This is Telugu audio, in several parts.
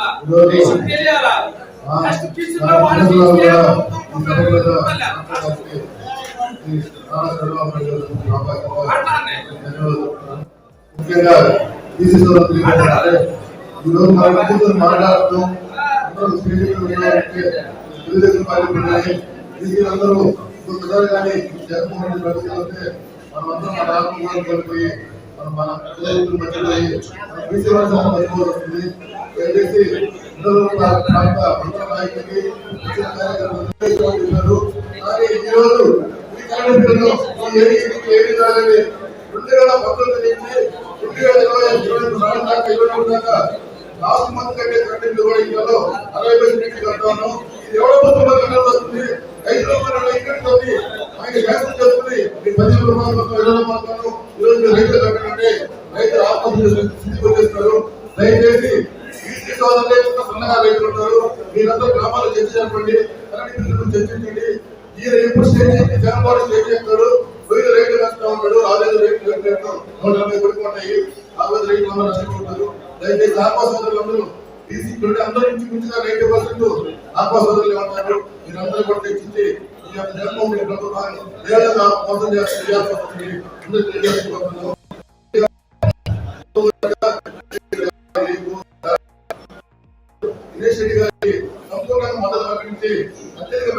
ఉండాలా ఈరోజు దేశం తెలియాలా ఆ నెక్స్ట్ ఫ్యూచర్ లో మన వాళ్ళు పిల్లలు కూడా తీసుకెళ్ళి ఈ సభ మీద ఉండాలా? మాట్లాడడానికి ఈ నారా చంద్రబాబు నాయుడు గారికి అవకాశం మాట్లాడండి. ధన్యవాదాలు చెప్తున్నాను. ముఖ్యంగా బీసీ సోదరులు ఏంటంటే ఈరోజు మన కూర్చొని మాట్లాడటం అందరూ స్టేజ్ మీద ఉన్నారంటే తెలుగుదేశం పార్టీ ఉన్నాయి బీసీలందరూ ఒకసారి కానీ జగన్మోహన్ రెడ్డి పరిస్థితి మనం అందరం మన ఆత్మీయాలు కోల్పోయి మనం మన పిల్లలు మర్చిపోయి మన బీసీ వర్గం మర్చిపోతుంది దయచేసి అందరూ కానీ ఈరోజు ఈ కార్యక్రమంలో రెండు వేల పంతొమ్మిది నుంచి రెండు వేల ఇరవై ఇరవై దాకా ఇరవై మూడు దాకా నాలుగు మంది కంటే అరవై వేల నుంచి కట్టాను చేస్తుంది మీ పదిహేను ఇరవై రూపాయలు మొత్తం ఈరోజు మీరు రైతులు కట్టండి. రైతులు ఆత్మహత్య స్థితికి వచ్చేస్తారు దయచేసి ఈ సోదరులు సన్నగా రైతులు ఉంటారు. మీరందరూ గ్రామాల్లో చర్చ జరపండి చర్చించండి ఈయన ఎప్పుడు స్టేజ్ స్టేజ్ చేస్తాడు వెయ్యి రైతులు ఉన్నాడు. రైతులు రేటు నూట నలభై పడిపోతాయి అరవై రైతులు అందరూ నష్టపోతారు దయచేసి ఆత్మ సోదరులందరూ ఈసీ అందరూ ఇంచు నైన్టీ పర్సెంట్ ఆత్మ సోదరులు ఉంటారు మీరందరూ కూడా తెచ్చింది ఈ యొక్క జన్మభూమి ప్రభుత్వాన్ని వేరేగా మోసం చేయాల్సి తెలియజేసుకుంటున్నాం దినేష్ రెడ్డి గారికి సంపూర్ణంగా మద్దతు ప్రకటించి అత్యధిక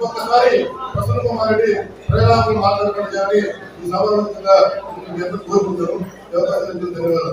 ఒక్కసారి ప్రసన్న కుమార్ రెడ్డి కానీ ఈ సభాముఖంగా కోరుకుంటారు. ధన్యవాదాలు